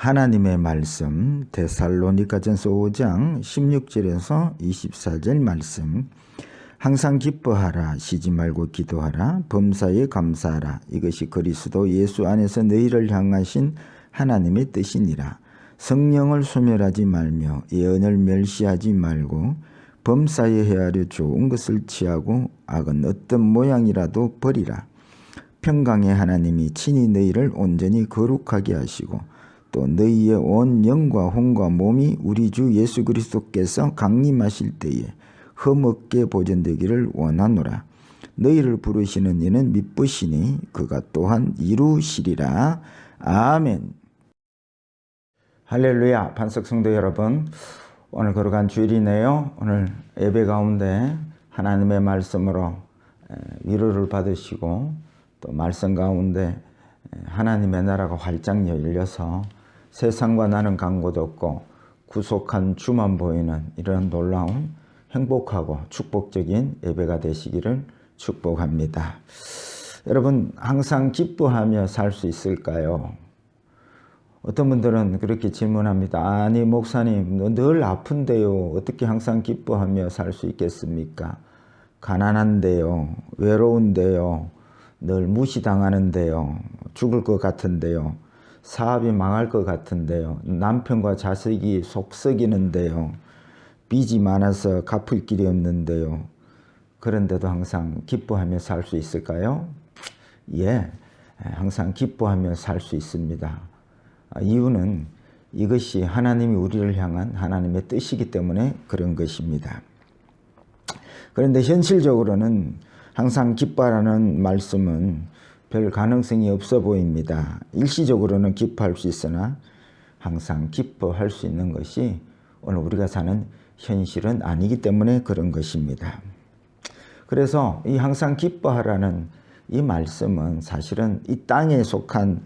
하나님의 말씀 데살로니가전서 5장 16절에서 24절 말씀. 항상 기뻐하라 쉬지 말고 기도하라 범사에 감사하라. 이것이 그리스도 예수 안에서 너희를 향하신 하나님의 뜻이니라. 성령을 소멸하지 말며 예언을 멸시하지 말고 범사에 헤아려 좋은 것을 취하고 악은 어떤 모양이라도 버리라. 평강의 하나님이 친히 너희를 온전히 거룩하게 하시고 또 너희의 온 영과 혼과 몸이 우리 주 예수 그리스도께서 강림하실 때에 흠없게 보존되기를 원하노라. 너희를 부르시는 이는 미쁘시니 그가 또한 이루시리라. 아멘. 할렐루야. 반석 성도 여러분, 오늘 걸어간 주일이네요. 오늘 예배 가운데 하나님의 말씀으로 위로를 받으시고 또 말씀 가운데 하나님의 나라가 활짝 열려서 세상과 나는 간곳 없고 구속한 주만 보이는 이런 놀라운 행복하고 축복적인 예배가 되시기를 축복합니다. 여러분 항상 기뻐하며 살 수 있을까요? 어떤 분들은 그렇게 질문합니다. 아니 목사님 늘 아픈데요. 어떻게 항상 기뻐하며 살 수 있겠습니까? 가난한데요. 외로운데요. 늘 무시당하는데요. 죽을 것 같은데요. 사업이 망할 것 같은데요. 남편과 자식이 속썩이는데요. 빚이 많아서 갚을 길이 없는데요. 그런데도 항상 기뻐하며 살 수 있을까요? 예, 항상 기뻐하며 살 수 있습니다. 이유는 이것이 하나님이 우리를 향한 하나님의 뜻이기 때문에 그런 것입니다. 그런데 현실적으로는 항상 기뻐하라는 말씀은 별 가능성이 없어 보입니다. 일시적으로는 기뻐할 수 있으나 항상 기뻐할 수 있는 것이 오늘 우리가 사는 현실은 아니기 때문에 그런 것입니다. 그래서 이 항상 기뻐하라는 이 말씀은 사실은 이 땅에 속한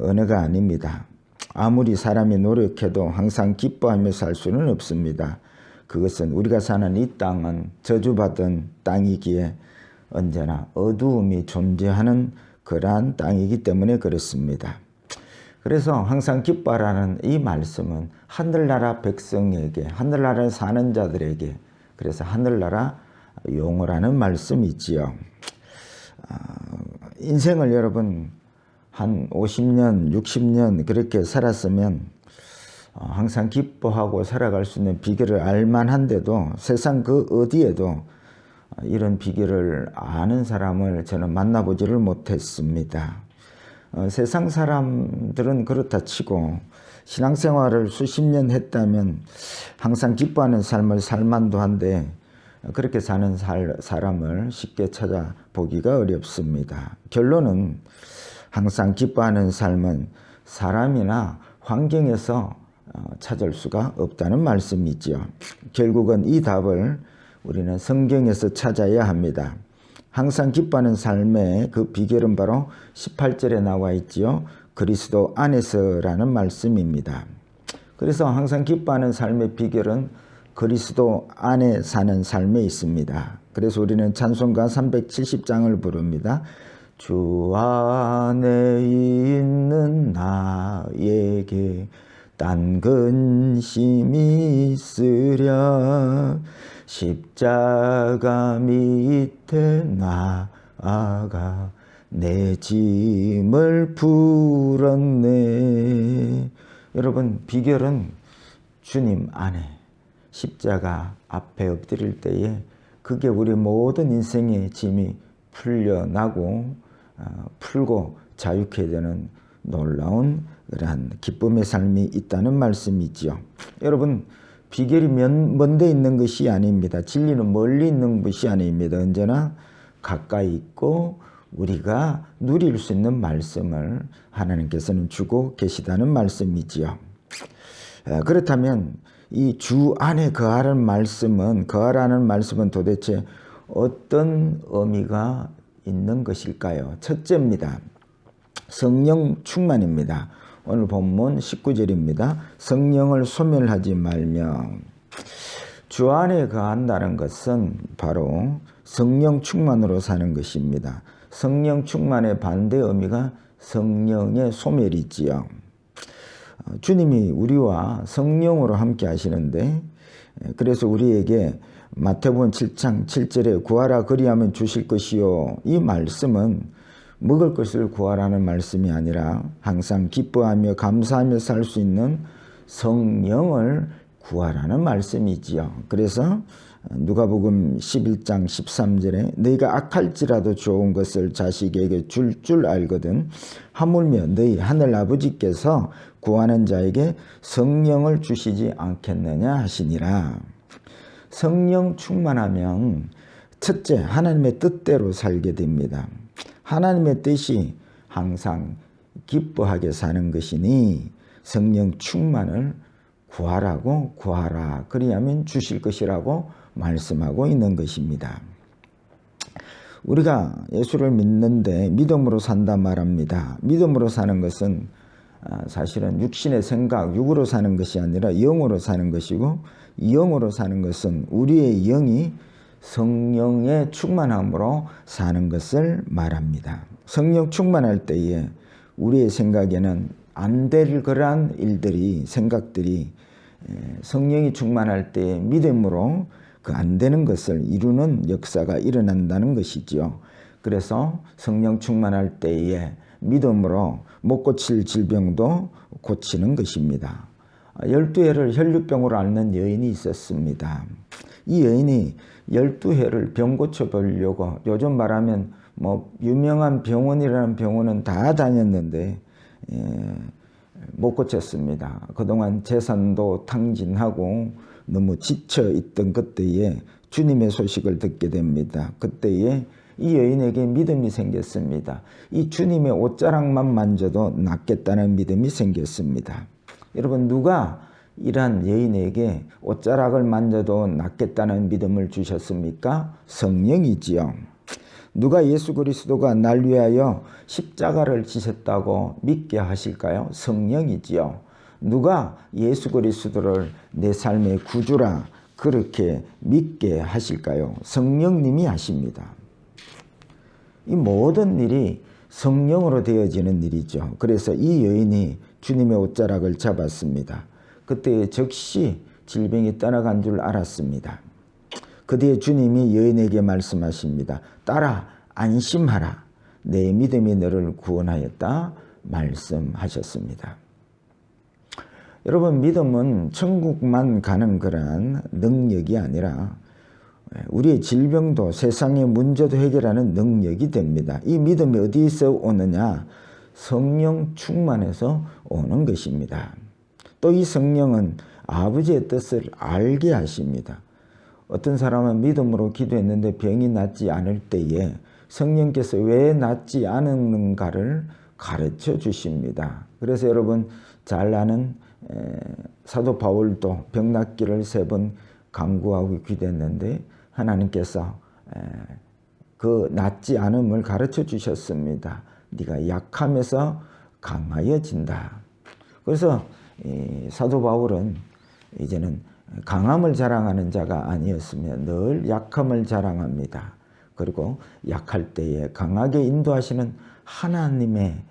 언어가 아닙니다. 아무리 사람이 노력해도 항상 기뻐하며 살 수는 없습니다. 그것은 우리가 사는 이 땅은 저주받은 땅이기에 언제나 어두움이 존재하는 그러한 땅이기 때문에 그렇습니다. 그래서 항상 기뻐라는 이 말씀은 하늘나라 백성에게 하늘나라에 사는 자들에게 그래서 하늘나라 용어라는 말씀이지요. 인생을 여러분 한 50년, 60년 그렇게 살았으면 어, 항상 기뻐하고 살아갈 수 있는 비결을 알만한데도 세상 그 어디에도 이런 비결을 아는 사람을 저는 만나보지를 못했습니다. 어, 세상 사람들은 그렇다 치고 신앙생활을 수십 년 했다면 항상 기뻐하는 삶을 살만도 한데 그렇게 사는 살, 사람을 쉽게 찾아보기가 어렵습니다. 결론은 항상 기뻐하는 삶은 사람이나 환경에서 어, 찾을 수가 없다는 말씀이지요. 결국은 이 답을 우리는 성경에서 찾아야 합니다. 항상 기뻐하는 삶의 그 비결은 바로 18절에 나와 있지요. 그리스도 안에서라는 말씀입니다. 그래서 항상 기뻐하는 삶의 비결은 그리스도 안에 사는 삶에 있습니다. 그래서 우리는 찬송가 370장을 부릅니다. 주 안에 있는 나에게 딴 근심이 있으랴 십자가 밑에 나아가 내 짐을 풀었네. 여러분, 비결은 주님 안에 십자가 앞에 엎드릴 때에 그게 우리 모든 인생의 짐이 풀려나고 어, 풀고 자유케 되는 놀라운 그러한 기쁨의 삶이 있다는 말씀이지요. 여러분 비결이 먼데 있는 것이 아닙니다. 진리는 멀리 있는 것이 아닙니다. 언제나 가까이 있고 우리가 누릴 수 있는 말씀을 하나님께서는 주고 계시다는 말씀이지요. 그렇다면 이 주 안에 거하는 말씀은 거하라는 말씀은 도대체 어떤 의미가 있는 것일까요? 첫째입니다. 성령 충만입니다. 오늘 본문 19절입니다. 성령을 소멸하지 말며 주 안에 거한다는 것은 바로 성령 충만으로 사는 것입니다. 성령 충만의 반대 의미가 성령의 소멸이지요. 어, 주님이 우리와 성령으로 함께 하시는데 에, 그래서 우리에게 마태복음 7장 7절에 구하라 그리하면 주실 것이요 이 말씀은 먹을 것을 구하라는 말씀이 아니라 항상 기뻐하며 감사하며 살 수 있는 성령을 구하라는 말씀이지요. 그래서 누가복음 11장 13절에 너희가 악할지라도 좋은 것을 자식에게 줄줄 알거든 하물며 너희 하늘 아버지께서 구하는 자에게 성령을 주시지 않겠느냐 하시니라. 성령 충만하면 첫째 하나님의 뜻대로 살게 됩니다. 하나님의 뜻이 항상 기뻐하게 사는 것이니 성령 충만을 구하라고 구하라 그리하면 주실 것이라고 말씀하고 있는 것입니다. 우리가 예수를 믿는데 믿음으로 산다 말합니다. 믿음으로 사는 것은 아, 사실은 육신의 생각, 육으로 사는 것이 아니라 영으로 사는 것이고 영으로 사는 것은 우리의 영이 성령의 충만함으로 사는 것을 말합니다. 성령 충만할 때에 우리의 생각에는 안 될 그러한 일들이 생각들이 성령이 충만할 때 믿음으로 그 안 되는 것을 이루는 역사가 일어난다는 것이지요. 그래서 성령 충만할 때에 믿음으로 못 고칠 질병도 고치는 것입니다. 열두 해를 혈류병으로 앓는 여인이 있었습니다. 이 여인이 열두 해를 병 고쳐 보려고 요즘 말하면 뭐 유명한 병원이라는 병원은 다 다녔는데 예, 못 고쳤습니다. 그동안 재산도 탕진하고 너무 지쳐 있던 그때에 주님의 소식을 듣게 됩니다. 그때에 이 여인에게 믿음이 생겼습니다. 이 주님의 옷자락만 만져도 낫겠다는 믿음이 생겼습니다. 여러분 누가 이러한 여인에게 옷자락을 만져도 낫겠다는 믿음을 주셨습니까? 성령이지요. 누가 예수 그리스도가 날 위하여 십자가를 지셨다고 믿게 하실까요? 성령이지요. 누가 예수 그리스도를 내 삶의 구주라 그렇게 믿게 하실까요? 성령님이 하십니다. 이 모든 일이 성령으로 되어지는 일이죠. 그래서 이 여인이 주님의 옷자락을 잡았습니다. 그때 즉시 질병이 떠나간 줄 알았습니다. 그 뒤에 주님이 여인에게 말씀하십니다. 따라 안심하라. 내 믿음이 너를 구원하였다. 말씀하셨습니다. 여러분, 믿음은 천국만 가는 그런 능력이 아니라 우리의 질병도 세상의 문제도 해결하는 능력이 됩니다. 이 믿음이 어디서 오느냐? 성령 충만해서 오는 것입니다. 또 이 성령은 아버지의 뜻을 알게 하십니다. 어떤 사람은 믿음으로 기도했는데 병이 낫지 않을 때에 성령께서 왜 낫지 않았는가를 가르쳐 주십니다. 그래서 여러분 잘 아는 사도 바울도 병 낫기를 세 번 강구하고 기도했는데 하나님께서 그 낫지 않음을 가르쳐 주셨습니다. 네가 약함에서 강하여진다. 그래서 사도 바울은 이제는 강함을 자랑하는 자가 아니었으며 늘 약함을 자랑합니다. 그리고 약할 때에 강하게 인도하시는 하나님의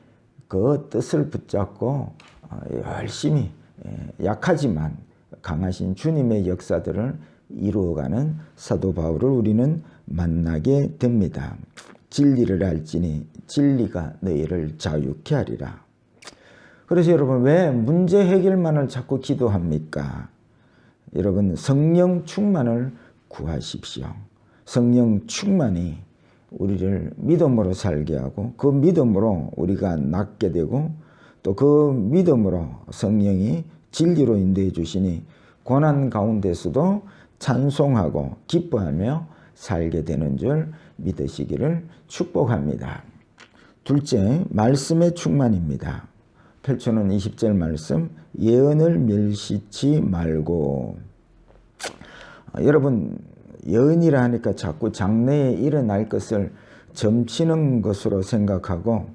그 뜻을 붙잡고 어, 열심히 약하지만 강하신 주님의 역사들을 이루어가는 사도 바울을 우리는 만나게 됩니다. 진리를 알지니 진리가 너희를 자유케 하리라. 그래서 여러분 왜 문제 해결만을 자꾸 기도합니까? 여러분 성령 충만을 구하십시오. 성령 충만이 우리를 믿음으로 살게 하고 그 믿음으로 우리가 낫게 되고 또 그 믿음으로 성령이 진리로 인도해 주시니 고난 가운데서도 찬송하고 기뻐하며 살게 되는 줄 믿으시기를 축복합니다. 둘째, 말씀의 충만입니다. 펼쳐놓은 20절 말씀, 예언을 멸시치 말고. 아, 여러분, 예언이라 하니까 자꾸 장래에 일어날 것을 점치는 것으로 생각하고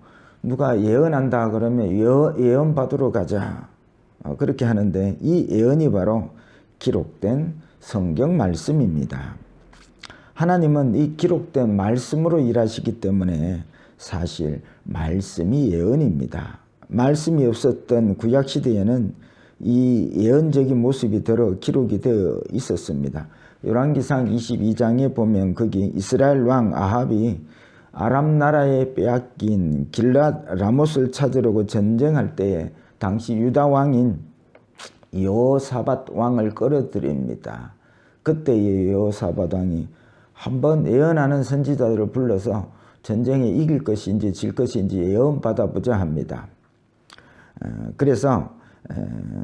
누가 예언한다 그러면 예언 받으러 가자. 어, 그렇게 하는데 이 예언이 바로 기록된 성경 말씀입니다. 하나님은 이 기록된 말씀으로 일하시기 때문에 사실 말씀이 예언입니다. 말씀이 없었던 구약 시대에는 이 예언적인 모습이 들어 기록이 되어 있었습니다. 열왕기상 22장에 보면 거기 이스라엘 왕 아합이 아람 나라에 빼앗긴 길랏 라못을 찾으려고 전쟁할 때에 당시 유다 왕인 여호사밧 왕을 끌어들입니다. 그때 여호사밧 왕이 한번 예언하는 선지자들을 불러서 전쟁에 이길 것인지 질 것인지 예언 받아 보자 합니다. 어, 그래서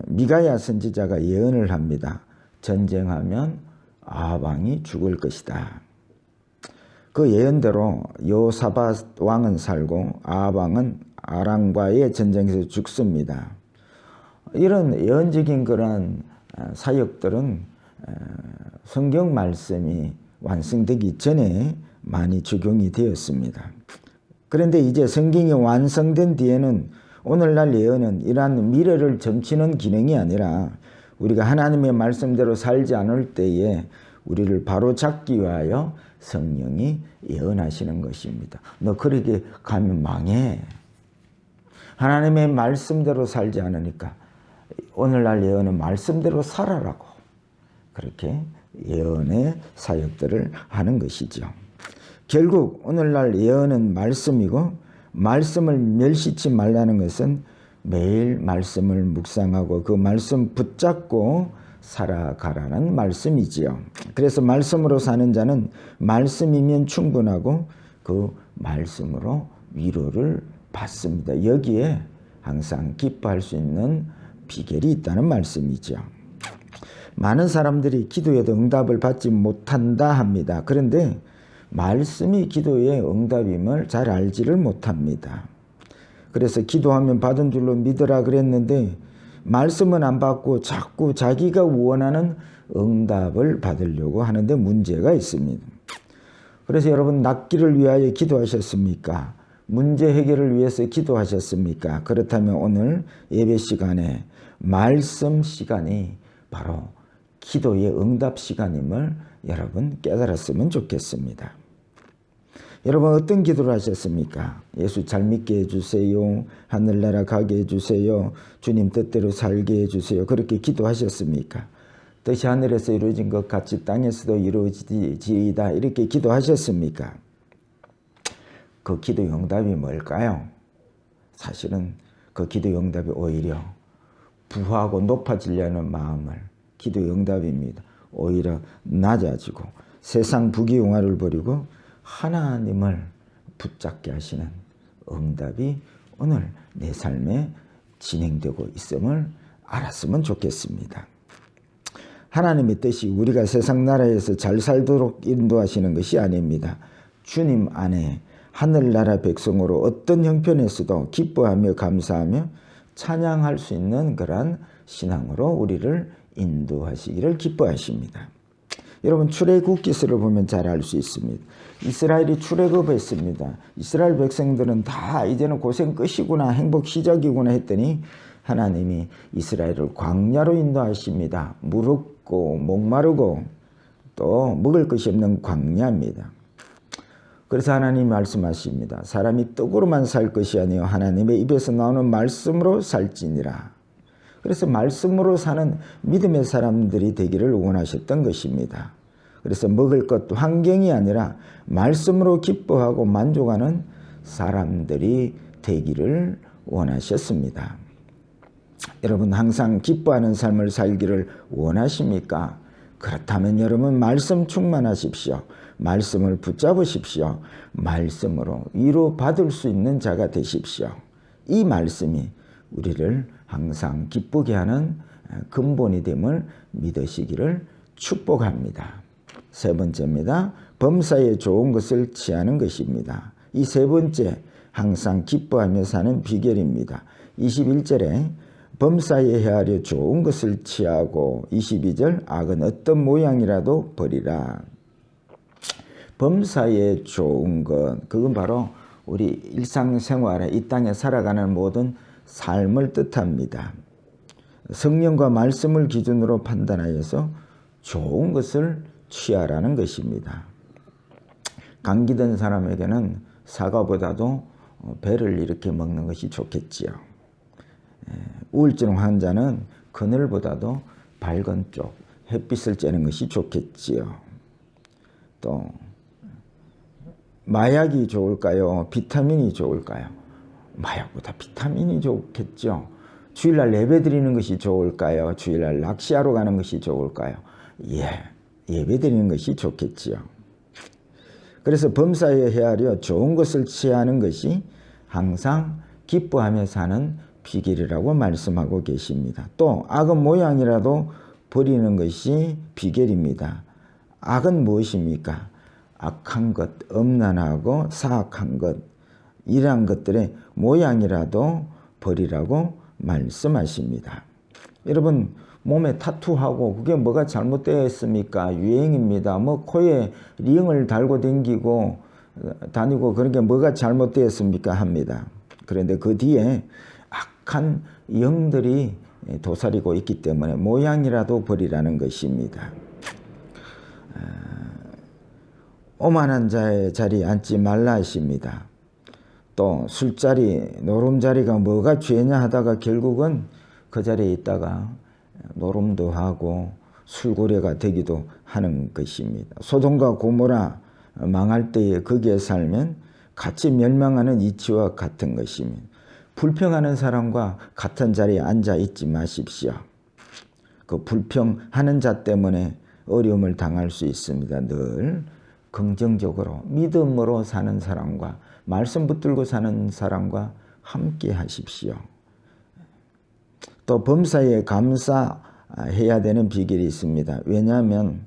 미가야 선지자가 예언을 합니다. 전쟁하면 아방이 죽을 것이다. 그 예언대로 요사밧 왕은 살고 아방은 아랑과의 전쟁에서 죽습니다. 이런 예언적인 그런 어, 사역들은 어, 성경 말씀이 완성되기 전에 많이 적용이 되었습니다. 그런데 이제 성경이 완성된 뒤에는 오늘날 예언은 이러한 미래를 점치는 기능이 아니라 우리가 하나님의 말씀대로 살지 않을 때에 우리를 바로 잡기 위하여 성령이 예언하시는 것입니다. 너 그렇게 가면 망해. 하나님의 말씀대로 살지 않으니까 오늘날 예언은 말씀대로 살아라고 그렇게 예언의 사역들을 하는 것이죠. 결국 오늘날 예언은 말씀이고 말씀을 멸시치 말라는 것은 매일 말씀을 묵상하고 그 말씀 붙잡고 살아가라는 말씀이지요. 그래서 말씀으로 사는 자는 말씀이면 충분하고 그 말씀으로 위로를 받습니다. 여기에 항상 기뻐할 수 있는 비결이 있다는 말씀이죠. 많은 사람들이 기도에도 응답을 받지 못한다 합니다. 그런데 말씀이 기도의 응답임을 잘 알지를 못합니다. 그래서 기도하면 받은 줄로 믿으라 그랬는데 말씀은 안 받고 자꾸 자기가 원하는 응답을 받으려고 하는데 문제가 있습니다. 그래서 여러분 낫기를 위하여 기도하셨습니까? 문제 해결을 위해서 기도하셨습니까? 그렇다면 오늘 예배 시간에 말씀 시간이 바로 기도의 응답 시간임을 여러분 깨달았으면 좋겠습니다. 여러분 어떤 기도를 하셨습니까? 예수 잘 믿게 해주세요. 하늘나라 가게 해주세요. 주님 뜻대로 살게 해주세요. 그렇게 기도하셨습니까? 뜻이 하늘에서 이루어진 것 같이 땅에서도 이루어지이다. 이렇게 기도하셨습니까? 그 기도 응답이 뭘까요? 사실은 그 기도 응답이 오히려 부하고 높아지려는 마음을 기도 응답입니다. 오히려 낮아지고 세상 부귀영화를 버리고 하나님을 붙잡게 하시는 응답이 오늘 내 삶에 진행되고 있음을 알았으면 좋겠습니다. 하나님의 뜻이 우리가 세상 나라에서 잘 살도록 인도하시는 것이 아닙니다. 주님 안에 하늘나라 백성으로 어떤 형편에서도 기뻐하며 감사하며 찬양할 수 있는 그러한 신앙으로 우리를 인도하시기를 기뻐하십니다. 여러분 출애굽기서를 보면 잘 알 수 있습니다. 이스라엘이 출애굽했습니다. 이스라엘 백성들은 다 이제는 고생 끝이구나 행복 시작이구나 했더니 하나님이 이스라엘을 광야로 인도하십니다. 무겁고 목마르고 또 먹을 것이 없는 광야입니다. 그래서 하나님 말씀하십니다. 사람이 떡으로만 살 것이 아니요 하나님의 입에서 나오는 말씀으로 살지니라. 그래서 말씀으로 사는 믿음의 사람들이 되기를 원하셨던 것입니다. 그래서 먹을 것도 환경이 아니라 말씀으로 기뻐하고 만족하는 사람들이 되기를 원하셨습니다. 여러분 항상 기뻐하는 삶을 살기를 원하십니까? 그렇다면 여러분 말씀 충만하십시오. 말씀을 붙잡으십시오. 말씀으로 위로 받을 수 있는 자가 되십시오. 이 말씀이 우리를 항상 기쁘게 하는 근본이 됨을 믿으시기를 축복합니다. 세 번째입니다. 범사에 좋은 것을 취하는 것입니다. 이 세 번째 항상 기뻐하며 사는 비결입니다. 21절에 범사에 헤아려 좋은 것을 취하고 22절 악은 어떤 모양이라도 버리라. 범사에 좋은 것 그건 바로 우리 일상생활에 이 땅에 살아가는 모든 삶을 뜻합니다. 성령과 말씀을 기준으로 판단하여서 좋은 것을 취하라는 것입니다. 감기든 사람에게는 사과보다도 배를 이렇게 먹는 것이 좋겠지요. 우울증 환자는 그늘보다도 밝은 쪽 햇빛을 쬐는 것이 좋겠지요. 또 마약이 좋을까요? 비타민이 좋을까요? 마약보다 비타민이 좋겠죠. 주일날 예배 드리는 것이 좋을까요? 주일날 낚시하러 가는 것이 좋을까요? 예, 예배 드리는 것이 좋겠지요. 그래서 범사에 헤아려 좋은 것을 취하는 것이 항상 기뻐하며 사는 비결이라고 말씀하고 계십니다. 또 악은 모양이라도 버리는 것이 비결입니다. 악은 무엇입니까? 악한 것, 엄난하고 사악한 것, 이러한 것들의 모양이라도 버리라고 말씀하십니다. 여러분 몸에 타투하고 그게 뭐가 잘못되었습니까? 유행입니다. 뭐 코에 링을 달고 댕기고 다니고 그런 게 뭐가 잘못되었습니까? 합니다. 그런데 그 뒤에 악한 영들이 도사리고 있기 때문에 모양이라도 버리라는 것입니다. 오만한 자의 자리에 앉지 말라 하십니다. 또 술자리, 노름자리가 뭐가 죄냐 하다가 결국은 그 자리에 있다가 노름도 하고 술고래가 되기도 하는 것입니다. 소돔과 고모라 망할 때에 거기에 살면 같이 멸망하는 이치와 같은 것입니다. 불평하는 사람과 같은 자리에 앉아 있지 마십시오. 그 불평하는 자 때문에 어려움을 당할 수 있습니다. 늘 긍정적으로 믿음으로 사는 사람과 말씀 붙들고 사는 사람과 함께 하십시오. 또 범사에 감사해야 되는 비결이 있습니다. 왜냐하면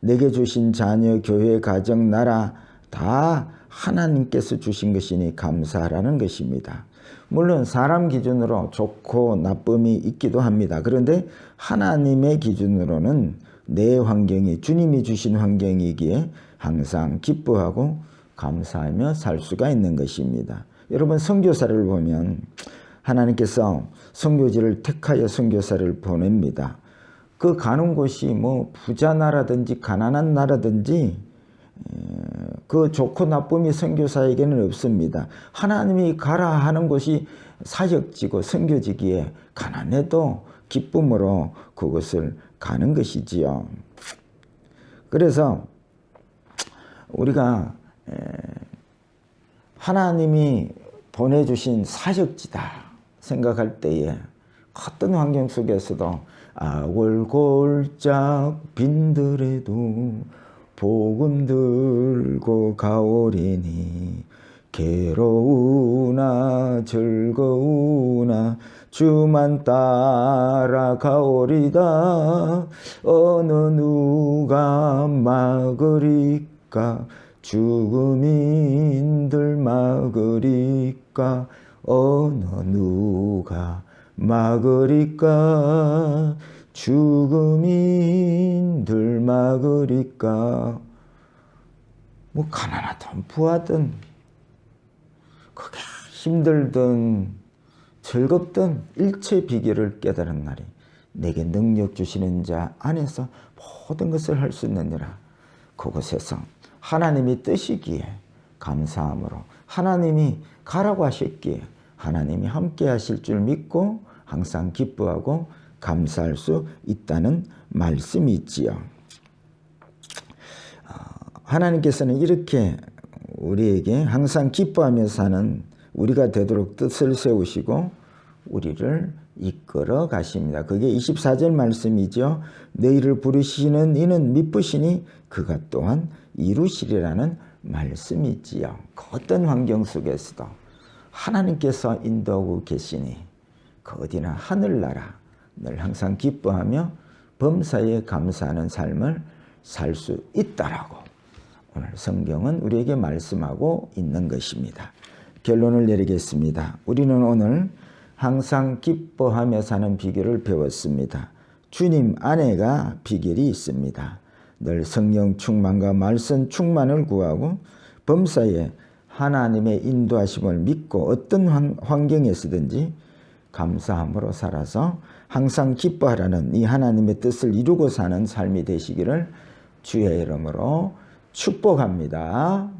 내게 주신 자녀, 교회, 가정, 나라 다 하나님께서 주신 것이니 감사하라는 것입니다. 물론 사람 기준으로 좋고 나쁨이 있기도 합니다. 그런데 하나님의 기준으로는 내 환경이 주님이 주신 환경이기에 항상 기뻐하고 감사하며 살 수가 있는 것입니다. 여러분 선교사를 보면 하나님께서 선교지를 택하여 선교사를 보냅니다. 그 가는 곳이 뭐 부자 나라든지 가난한 나라든지 그 좋고 나쁨이 선교사에게는 없습니다. 하나님이 가라 하는 곳이 사역지고 선교지기에 가난해도 기쁨으로 그것을 가는 것이지요. 그래서 우리가 하나님이 보내주신 사역지다 생각할 때에 어떤 환경 속에서도 아골골짝 빈들에도 복음 들고 가오리니 괴로우나 즐거우나 주만 따라가오리다. 어느 누가 막으리까 죽음인들 막으리까? 어느 누가 막으리까? 죽음인들 막으리까? 뭐 가난하든 부하든 그게 힘들든 즐겁든 일체 비결을 깨달은 날이 내게 능력 주시는 자 안에서 모든 것을 할 수 있느니라. 그곳에서 하나님이 뜻이기에 감사함으로 하나님이 가라고 하셨기에 하나님이 함께 하실 줄 믿고 항상 기뻐하고 감사할 수 있다는 말씀이 있지요. 어, 하나님께서는 이렇게 우리에게 항상 기뻐하며 사는 우리가 되도록 뜻을 세우시고 우리를 이끌어 가십니다. 그게 24절 말씀이죠. 너희를 부르시는 이는 미쁘시니 그가 또한 이루시리라는 말씀이 있지요. 그 어떤 환경 속에서도 하나님께서 인도하고 계시니 그 어디나 하늘나라 늘 항상 기뻐하며 범사에 감사하는 삶을 살 수 있다라고 오늘 성경은 우리에게 말씀하고 있는 것입니다. 결론을 내리겠습니다. 우리는 오늘 항상 기뻐하며 사는 비결을 배웠습니다. 주님 안에가 비결이 있습니다. 늘 성령 충만과 말씀 충만을 구하고 범사에 하나님의 인도하심을 믿고 어떤 환경에서든지 감사함으로 살아서 항상 기뻐하라는 이 하나님의 뜻을 이루고 사는 삶이 되시기를 주의 이름으로 축복합니다.